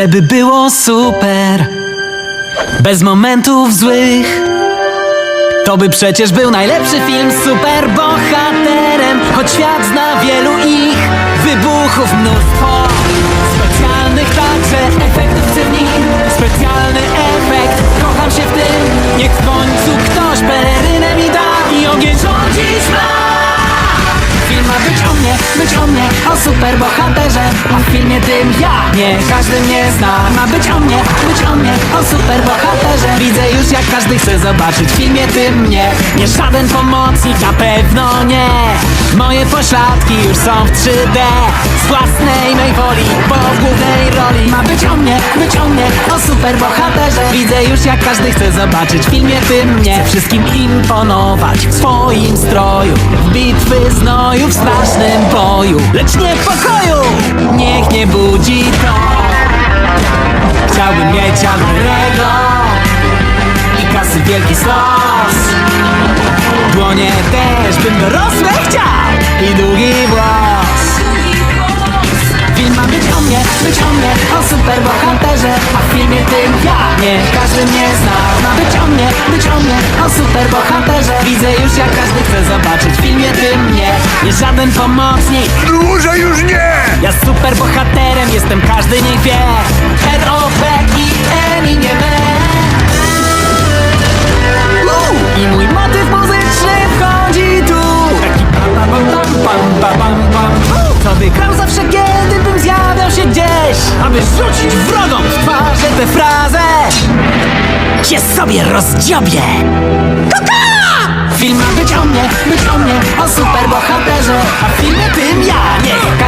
Chcę by było super. Bez momentów złych. To by przecież był najlepszy film superbohaterem Choć świat zna wielu ich. Wybuchów mnóstwo. Specjalnych także efektów chcę w nim. Specjalny efekt. Kocham się w tym. Niech w końcu ktoś pelerynę być o mnie, o superbohaterze A w filmie tym ja, nie. Każdy mnie zna Ma być o mnie, być o mnie, o superbohaterze. Widzę już jak każdy chce zobaczyć w filmie tym mnie. Nie żaden pomocnik, na pewno nie. Moje pośladki już są w 3D Z własnej mej woli, bo w głównej roli. Ma być o mnie, być o mnie, o superbohaterze. Widzę już jak każdy chce zobaczyć w filmie tym mnie. Chcę wszystkim imponować w swoim stroju W bitwy znoju, w strasznym boju. Lecz nie pokoju, niech nie budzi to. Chciałbym mieć Alberego I kasy wielki stos Dłonie też bym dorosłe chciał I długi włos. Film ma być o mnie, być o mnie, o superbohaterze. A w filmie tym ja, nie każdy mnie zna. Ma być o mnie, być o mnie, o superbohaterze już jak każdy chce zobaczyć w filmie tym mnie Nie żaden pomocnik, Dłużej już nie! ja superbohaterem jestem, każdy niech wie. R.O.P. i N i nie my I mój motyw muzyczny wchodzi tu. Taki pam pam pam pam pam pam. Pam Co by grał zawsze kiedy bym zjawiał się gdzieś? Aby rzucić wrogom w twarze tę frazę. Cię sobie rozdziobię. Kaka! Film ma być o mnie, być o mnie, o superbohaterze. A filmie tym ja, niech